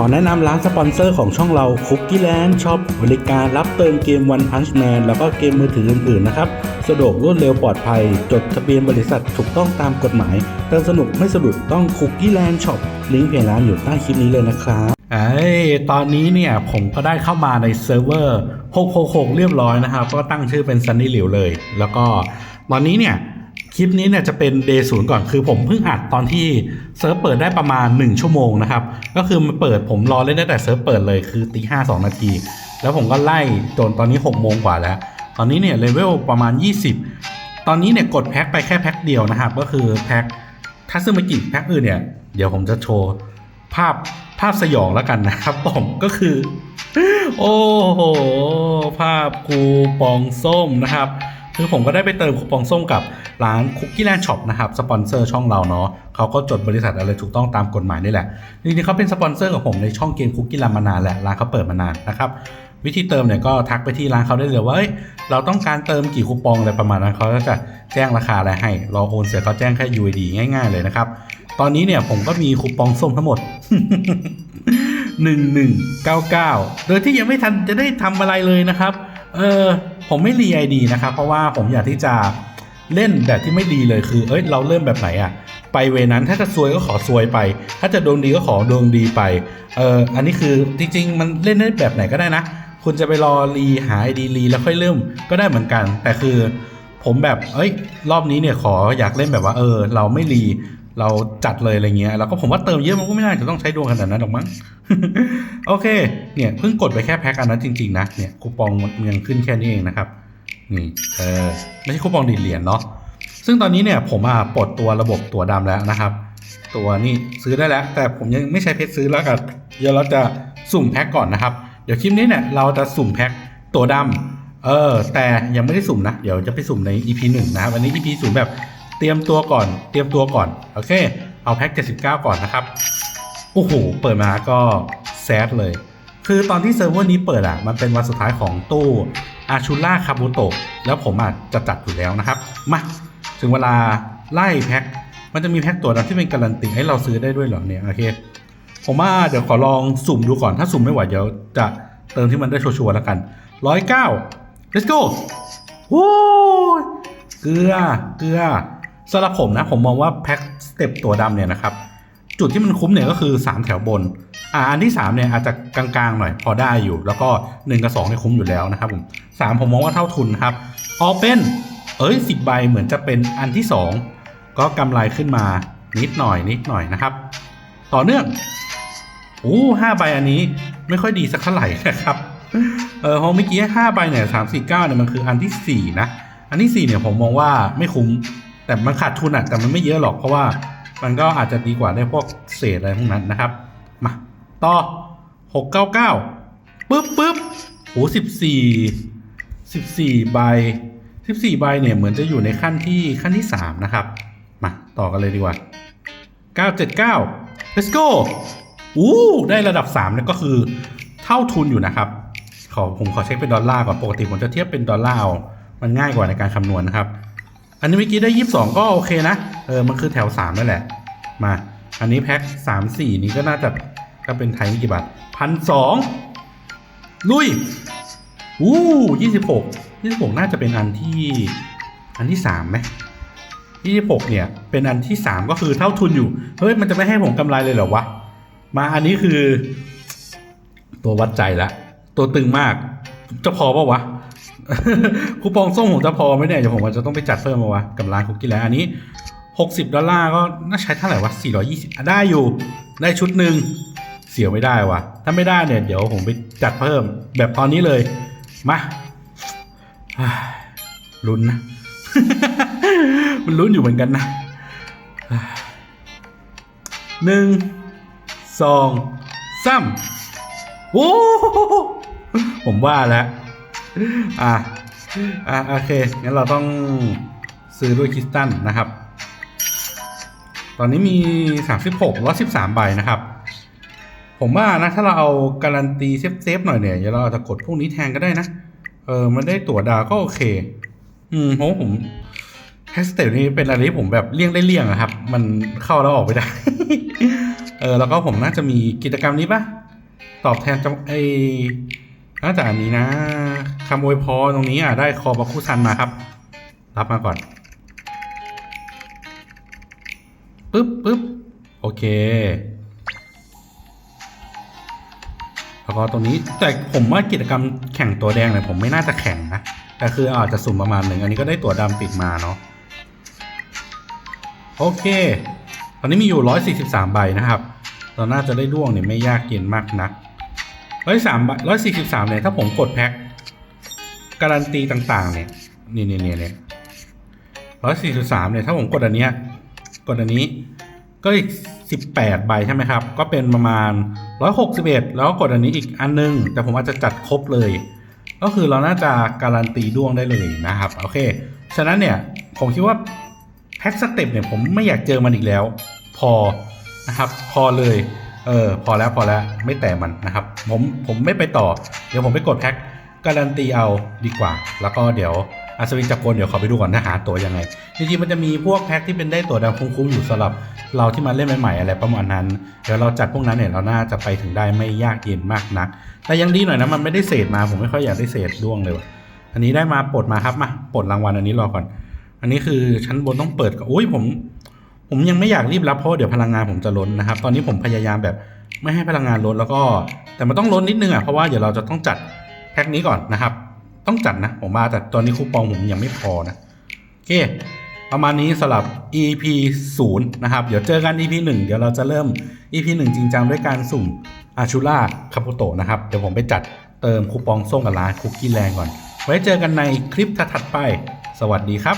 ขอแนะนำร้านสปอนเซอร์ของช่องเราคุกกี้แลนด์ช็อปบริการรับเติมเกม One Punch Man แล้วก็เกมมือถืออื่นๆนะครับ สะดวกรวดเร็วปลอดภัย จดทะเบียนบริษัทถูกต้องตามกฎหมายเติมสนุกไม่สะดุดต้องคุกกี้แลนด์ช็อปลิงก์เพจร้านอยู่ใต้คลิปนี้เลยนะครับเอ้ตอนนี้เนี่ยผมก็ได้เข้ามาในเซิร์ฟเวอร์666เรียบร้อยนะครับ ก็ตั้งชื่อเป็นซันนี่หลิวเลย แล้วก็ตอนนี้เนี่ย คลิปนี้เนี่ยจะเป็น day ศูนย์ก่อนคือผมเพิ่งอัดตอนที่เซิร์ฟเปิดได้ประมาณ 1 ชั่วโมงนะครับ ก็คือมันเปิดผมรอเล่นได้แต่เซิร์ฟเปิดเลยคือตีห้าสองนาที แล้วผมก็ไล่จนตอนนี้6โมงกว่าแล้ว ตอนนี้เนี่ยเลเวลประมาณ 20 ตอนนี้เนี่ยกดแพ็คไปแค่แพ็คเดียวนะครับ ก็คือแพ็คถ้าซื้อมากี่แพ็คอื่นเนี่ยเดี๋ยวผมจะโชว์ภาพภาพสยองแล้วกันนะครับผมก็คือ โอ้โห ภาพคูปองส้มนะครับ คือผมก็ได้ไปเติมคูปองส้มกับร้านคุกกี้แลนด์ช็อปนะครับสปอนเซอร์ช่องเราเนาะเขาก็จดบริษัทอะไรถูกต้องตามกฎหมายนี่แหละจริงๆเขาเป็นสปอนเซอร์กับผมในช่องเกมคุกกี้แลนด์มานานแหละร้านเขาเปิดมานานนะครับวิธีเติมเนี่ยก็ทักไปที่ร้านเขาได้เลยว่าเเราต้องการเติมกี่คูปองอะไรประมาณนั้นเขาก็จะแจ้งราคาอะไรให้รอโอนเสร็จเขาแจ้งแค่ UID ง่าย ๆ เลยนะครับ ตอนนี้เนี่ยผมก็มีคูปองส้มทั้งหมด 1199 โดยที่ยังไม่ทันจะได้ทำอะไรเลยนะครับ เออผมไม่รีไอดีนะครับ เพราะว่าผมอยากที่จะเล่นแบบที่ไม่ดีเลยคือ เอ้ยเราเริ่มแบบไหนอะไปเวนั้นถ้าจะซวยก็ขอซวยไป ถ้าจะดวงดีก็ขอดวงดีไป เอออันนี้คือจริง ๆ มันเล่นได้แบบไหนก็ได้นะ คุณจะไปรอรีหาไอดีรีแล้วค่อยเริ่มก็ได้เหมือนกัน แต่คือ ผมแบบเอ้ย รอบนี้เนี่ยขออยากเล่นแบบว่า เออ เราไม่รี เราจัดเลยอะไรเงี้ยแล้วก็ผมว่าเติมเยอะมันก็ไม่น่าจะต้องใช้ดวงขนาดนั้นหรอกมั้งโอเค เนี่ยเพิ่งกดไปแค่แพ็คอันนั้นจริงๆนะเนี่ยคูปองมันยังขึ้นแค่นี้เองนะครับ นี่เออไม่ใช่คูปองดีเหรียญเนาะซึ่งตอนนี้เนี่ยผมอะปลดตัวระบบตัวดำแล้วนะครับ ตัวนี้ซื้อได้แล้ว แต่ผมยังไม่ใช้เพชรซื้อแล้วกันเดี๋ยวเราจะสุ่มแพ็คก่อนนะครับ เดี๋ยวคลิปนี้เนี่ยเราจะสุ่มแพ็คตัวดำเออแต่ยังไม่ได้สุ่มนะ เดี๋ยวจะไปสุ่มใน EP หนึ่งนะครับวันนี้ EP ศูนย์แบบ เตรียมตัวก่อน เตรียมตัวก่อน โอเค เอาแพ็ค79 ก่อนนะครับ โอ้โห เปิดมาก็แซดเลย คือตอนที่เซิร์ฟเวอร์นี้เปิดอะ มันเป็นวันสุดท้ายของตู้อาชูล่าคาบุโตะ แล้วผมอะจะจัดอยู่แล้วนะครับ มา ถึงเวลาไล่แพ็ค มันจะมีแพ็คตัวดำที่เป็นการันตีให้เราซื้อได้ด้วยเหรอเนี่ย โอเค ผมว่าเดี๋ยวขอลองสุ่มดูก่อน ถ้าสุ่มไม่ไหวเดี๋ยวจะเติมที่มันได้ชัวร์ๆแล้วกันร้อยเก้า let's go โอ้เกลือ เกลือ สำหรับผมนะผมมองว่าแพ็คสเต็ปตัวดำเนี่ยนะครับ จุดที่มันคุ้มเนี่ยก็คือ 3 แถวบนอ่าอันที่ 3 เนี่ยอาจจะกลางๆหน่อยพอได้อยู่ แล้วก็ 1 กับ2เนี่ยคุ้มอยู่แล้วนะครับผมสามผมมองว่าเท่าทุนครับออเป็นเอ้ยสิบใบเหมือนจะเป็นอันที่ 2 ก็กำไรขึ้นมานิดหน่อยนิดหน่อยนะครับ ต่อเนื่องโอ้ห้าใบอันนี้ไม่ค่อยดีสักเท่าไหร่นะครับเออเพราะเมื่อกี้ห้าใบเนี่ยสามสี่เก้าเนี่ยมันคืออันที่สี่นะอันที่สี่เนี่ยผมมองว่าไม่คุ้ม แต่มันขาดทุนอะแต่มันไม่เยอะหรอกเพราะว่ามันก็อาจจะดีกว่าได้พวกเศษอะไรพวกนั้นนะครับ มาต่อหกเก้าเก้าปึ๊บปึ๊บโหสิบสี่สิบสี่ใบสิบสี่ใบเนี่ยเหมือนจะอยู่ในขั้นที่ขั้นที่สามนะครับ มาต่อกันเลยดีกว่าเก้าเจ็ดเก้า let's go อู้ได้ระดับ3เนี่ยก็คือเท่าทุนอยู่นะครับ ขอผมขอเช็คเป็นดอลลาร์ก่อนปกติผมจะเทียบเป็นดอลลาร์มันง่ายกว่าในการคำนวณนะครับ อันนี้เมื่อกี้ได้22ก็โอเคนะ เออ มันคือแถว3นั่นแหละ มา อันนี้แพ็ค3 4นี้ก็น่าจะก็เป็นไทยนี่กี่บาทพันสองลุยอู้ยี่สิบหกยี่สิบหกน่าจะเป็นอันที่ อันที่สามไหมยี่สิบหกเนี่ย เป็นอันที่สามก็คือเท่าทุนอยู่ เฮ้ย มันจะไม่ให้ผมกำไรเลยเหรอวะ มาอันนี้คือ ตัววัดใจละ ตัวตึงมาก จะพอปะวะ คูปองส้มผมจะพอไหมเนี่ยเดี๋ยวผมอาจะต้องไปจัดเพิ่มมาวะกับร้านคุกกี้แล้วอันนี้ 60 ดอลลาร์ก็น่าใช้เท่าไหร่วะ 420อะได้อยู่ ได้ชุดหนึ่งเสียไม่ได้วะถ้าไม่ได้เนี่ยเดี๋ยวผมไปจัดเพิ่มแบบตอนนี้เลย มาลุ้นนะ มันลุ้นอยู่เหมือนกันนะหนึ่งสองสามโอ้ผมว่าแล้ว อะอะโอเคงั้นเราต้องซื้อด้วยคริสตัลนะครับ ตอนนี้มี 36 113 ใบนะครับ ผมว่านะถ้าเราเอาการันตีเซฟๆหน่อยเนี่ยเดี๋ยวเราอาจจะกดพวกนี้แทนก็ได้นะ เออมันได้ตั๋วดาวก็โอเค อืมเพราะว่าผมแฮชแท็กนี้เป็นอะไรที่ผมแบบเลี่ยงได้เลี่ยงอะครับ มันเข้าแล้วออกไม่ได้ เออแล้วก็ผมน่าจะมีกิจกรรมนี้ปะตอบแทนจังไอน่าจะอันนี้นะ คำอวยพรตรงนี้อะได้คอบาคุซันมาครับ รับมาก่อนปึ๊บปึ๊บโอเคแล้วก็ตรงนี้แต่ผมว่ากิจกรรมแข่งตัวแดงเนี่ยผมไม่น่าจะแข่งนะแต่คืออาจจะสุ่มประมาณหนึ่งอันนี้ก็ได้ตัวดำติดมาเนาะโอเค ตอนนี้มีอยู่ 143 ใบนะครับ เราน่าจะได้ร่วงเนี่ยไม่ยากเย็นมากนัก103ใบ143เนี่ยถ้าผมกดแพ็ค การันตีต่างๆ เนี่ยนี่นี่นี่เนี่ย143เนี่ยถ้าผมกดอันเนี้ยกดอันนี้ก็อีก18ใบใช่ไหมครับ ก็เป็นประมาณ161แล้วก็กดอันนี้อีกอันนึง แต่ผมอาจจะจัดครบเลย ก็คือเราน่าจะการันตีดวงได้เลยนะครับโอเคฉะนั้นเนี่ยผมคิดว่าแพ็กสเต็ปเนี่ยผมไม่อยากเจอมันอีกแล้ว พอนะครับพอเลยเออพอแล้วพอแล้วไม่แต่มันนะครับ ผมผมไม่ไปต่อ เดี๋ยวผมไปกดแพ็ก การันตีเอาดีกว่า แล้วก็เดี๋ยวอัศวินจักรกลเดี๋ยวขอไปดูก่อนนะหาตัวยังไงจริงๆมันจะมีพวกแพ็กที่เป็นได้ตัวดำคุ้มๆอยู่สำหรับเราที่มาเล่นใหม่ๆอะไรประมาณนั้นเดี๋ยวเราจัดพวกนั้นเนี่ยเราน่าจะไปถึงได้ไม่ยากเย็นมากนัก แต่ยังดีหน่อยนะมันไม่ได้เศษมาผมไม่ค่อยอยากได้เศษด้วงเลยว่ะอันนี้ได้มาปลดมาครับมาปลดรางวัลอันนี้รอก่อน อันนี้คือชั้นบนต้องเปิดก่อนอุ้ยผม ผมยังไม่อยากรีบรับเพราะเดี๋ยวพลังงานผมจะล้นนะครับ ตอนนี้ผมพยายามแบบไม่ให้พลังงานล้นแล้วก็ แต่มันต้องล้นนิดนึงอะเพราะว่าเดี๋ยวเราจะต้องจัด พ็คนี้ก่อนนะครับ ต้องจัดนะ ผมมาแต่ตอนนี้คูปองผมยังไม่พอนะโอเค ประมาณนี้สำหรับ EP 0 นะครับ เดี๋ยวเจอกัน EP 1 เดี๋ยวเราจะเริ่ม EP 1 จริงจังด้วยการสุ่มอาชูล่าคาปุโตะนะครับ เดี๋ยวผมไปจัดเติมคูปองส้มกับร้านคุกกี้แรงก่อน ไว้เจอกันในคลิปถัดไป สวัสดีครับ